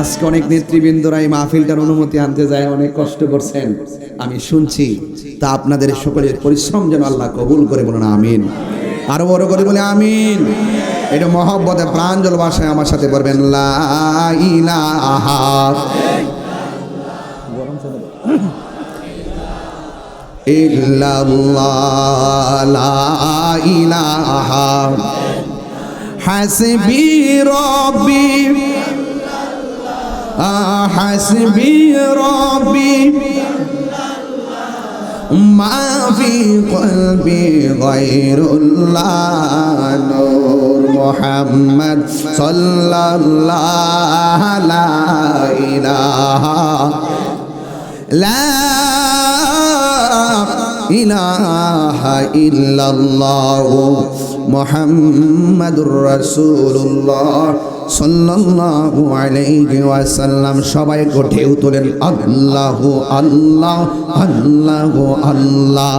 আজকে অনেক নেতৃবৃন্দরা এই মাহফিলটার অনুমতি আনতে যায়, অনেক কষ্ট করছেন। আমি শুনছি, তা আপনাদের সকলের পরিশ্রম যেন আল্লাহ কবুল করে বলুন, আমিন। আরও বড় করে বলে, আমিন। এটা মহব্বতে প্রাঞ্জল ভাষায় আমার সাথে বলবেন হাসবি রব্বি حسبي ربي ما في قلبي غير الله نور محمد صلى الله لا إله. لا ইলাহা ইল্লাল্লাহ মুহাম্মাদুর রাসূলুল্লাহ সাল্লাল্লাহু আলাইহি ওয়াসাল্লাম। সবাই ঢেউ তোলেন আল্লাহু আল্লাহ আল্লাহু আল্লাহ।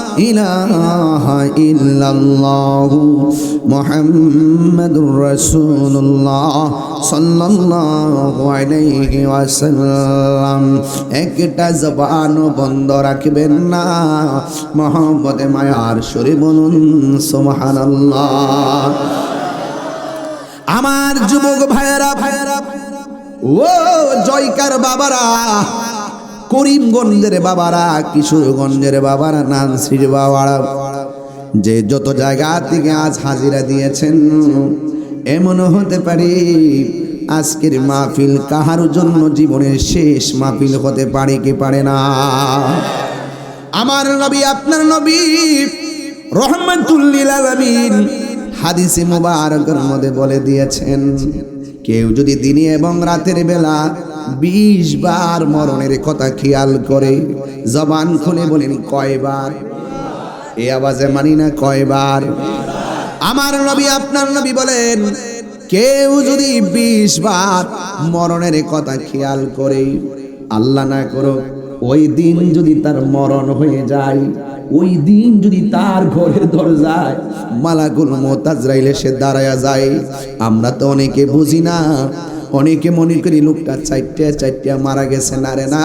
ইলাহা ইল্লাল্লাহু মুহাম্মাদুর রাসূলুল্লাহ সাল্লাল্লাহু আলাইহি ওয়াসাল্লাম। একটা জবান বন্ধ রাখবেন না। মোহাম্মদে মায়ার সুরে বলুন, সুবহানাল্লাহ। আমার যুবক ভাইয়েরা ভাইয়েরা, ও জয়কার বাবারা করিমগঞ্জের বাবারা, কিশোরগঞ্জের বাবারা, নানসির বাবারা, যে যত জায়গা থেকে আজ হাজিরা দিয়েছেন এমনও হতে পারে আজকের মাহফিল কাহার জন্য জীবনের শেষ মাহফিল হতে পারে কি পারে না? আমার নবী, আপনার নবী, রহমতুল্লিল আলমিন হাদিসে মুবারকের মধ্যে বলে দিয়েছেন, কেউ যদি দিনে এবং রাতের বেলা বিশ বার মরণের কথা খেয়াল করে জবান খুলে বলেন, কয়বার? এ আওয়াজে মানি না, কয়বার? আমার নবী, আপনার নবী বলেন, কেউ যদি বিশ বার মরণের কথা খেয়াল করে, আল্লাহ না করো ওই দিন যদি তার মরণ হয়ে যায়, ওই দিন যদি তার ঘরের দরজায় মালাকুল মোতাজরাইলে সে দাঁড়ায় যায়, আমরা তো অনেকে বুঝি না অনেকে মনে করি লোকটা চারটে চারটে মারা গেছে না রে না।